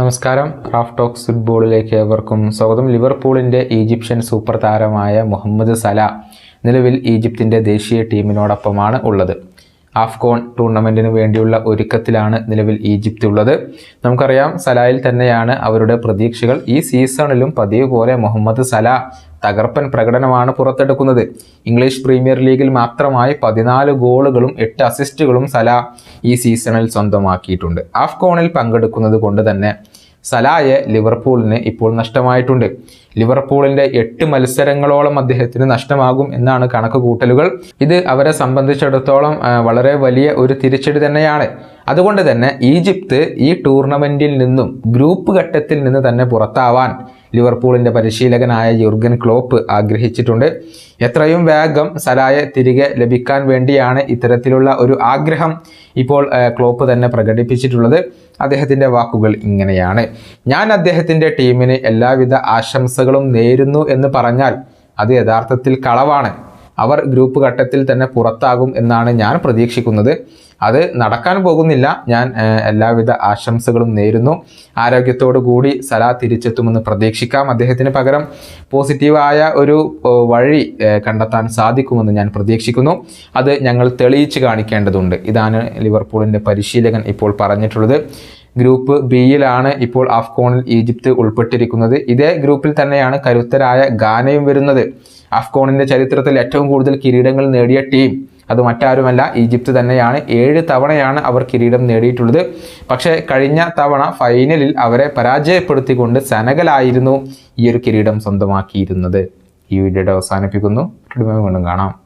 നമസ്കാരം. Craft talks ഫുട്ബോളിലേക്ക് ഏവർക്കും സ്വാഗതം. ലിവർപൂളിന്റെ ഈജിപ്ഷ്യൻ സൂപ്പർ താരമായ മുഹമ്മദ് സല നിലവിൽ ഈജിപ്തിന്റെ ദേശീയ ടീമിനോടൊപ്പമാണ് ഉള്ളത്. ആഫ്കോൺ ടൂർണമെന്റിന് വേണ്ടിയുള്ള ഒരുക്കത്തിലാണ് നിലവിൽ ഈജിപ്ത് ഉള്ളത്. നമുക്കറിയാം സലായിൽ തന്നെയാണ് അവരുടെ പ്രതീക്ഷകൾ. ഈ സീസണിലും പതിവ് പോലെ മുഹമ്മദ് സല തകർപ്പൻ പ്രകടനമാണ് പുറത്തെടുക്കുന്നത്. ഇംഗ്ലീഷ് പ്രീമിയർ ലീഗിൽ മാത്രമായി പതിനാല് ഗോളുകളും എട്ട് അസിസ്റ്റുകളും സല ഈ സീസണിൽ സ്വന്തമാക്കിയിട്ടുണ്ട്. ആഫ്കോണിൽ പങ്കെടുക്കുന്നത് കൊണ്ട് തന്നെ സലായെ ലിവർപൂളിന് ഇപ്പോൾ നഷ്ടമായിട്ടുണ്ട്. ലിവർപൂളിന്റെ എട്ട് മത്സരങ്ങളോളം അദ്ദേഹത്തിന് നഷ്ടമാകും എന്നാണ് കണക്ക് കൂട്ടലുകൾ ഇത് അവരെ സംബന്ധിച്ചിടത്തോളം വളരെ വലിയ ഒരു തിരിച്ചടി തന്നെയാണ്. അതുകൊണ്ട് തന്നെ ഈജിപ്ത് ഈ ടൂർണമെന്റിൽ നിന്നും ഗ്രൂപ്പ് ഘട്ടത്തിൽ നിന്ന് തന്നെ പുറത്താവാൻ ലിവർപൂളിന്റെ പരിശീലകനായ യുർഗൻ ക്ലോപ്പ് ആഗ്രഹിച്ചിട്ടുണ്ട്. എത്രയും വേഗം സലായെ തിരികെ ലഭിക്കാൻ വേണ്ടിയാണ് ഇത്തരത്തിലുള്ള ഒരു ആഗ്രഹം ഇപ്പോൾ ക്ലോപ്പ് തന്നെ പ്രകടിപ്പിച്ചിട്ടുള്ളത്. അദ്ദേഹത്തിന്റെ വാക്കുകൾ ഇങ്ങനെയാണ്. ഞാൻ അദ്ദേഹത്തിന്റെ ടീമിന് എല്ലാവിധ ആശംസകളും നേരുന്നു എന്ന് പറഞ്ഞാൽ അത് യഥാർത്ഥത്തിൽ കളവാണ്. അവർ ഗ്രൂപ്പ് ഘട്ടത്തിൽ തന്നെ പുറത്താകും എന്നാണ് ഞാൻ പ്രതീക്ഷിക്കുന്നത്. അത് നടക്കാൻ പോകുന്നില്ല. ഞാൻ എല്ലാവിധ ആശംസകളും നേരുന്നു. ആരോഗ്യത്തോടു കൂടി സല തിരിച്ചെത്തുമെന്ന് പ്രതീക്ഷിക്കാം. അദ്ദേഹത്തിന് പകരം പോസിറ്റീവായ ഒരു വഴി കണ്ടെത്താൻ സാധിക്കുമെന്ന് ഞാൻ പ്രതീക്ഷിക്കുന്നു. അത് ഞങ്ങൾ തെളിയിച്ച് കാണിക്കേണ്ടതുണ്ട്. ഇതാണ് ലിവർപൂളിന്റെ പരിശീലകൻ ഇപ്പോൾ പറഞ്ഞിട്ടുള്ളത്. ഗ്രൂപ്പ് ബിയിലാണ് ഇപ്പോൾ അഫ്കോണിൽ ഈജിപ്ത് ഉൾപ്പെട്ടിരിക്കുന്നത്. ഇതേ ഗ്രൂപ്പിൽ തന്നെയാണ് കരുത്തരായ ഗാനയും വരുന്നത്. അഫ്ഗോണിന്റെ ചരിത്രത്തിൽ ഏറ്റവും കൂടുതൽ കിരീടങ്ങൾ നേടിയ ടീം. അത് മറ്റാരുമല്ല ഈജിപ്ത് തന്നെയാണ്. ഏഴ് തവണയാണ് അവർ കിരീടം നേടിയിട്ടുള്ളത്. പക്ഷേ കഴിഞ്ഞ തവണ ഫൈനലിൽ അവരെ പരാജയപ്പെടുത്തിക്കൊണ്ട് സെനഗലായിരുന്നു ഈ ഒരു കിരീടം സ്വന്തമാക്കിയിരുന്നത്. ഈ വീഡിയോയുടെ അവസാനിപ്പിക്കുന്നു. വീണ്ടും കാണാം.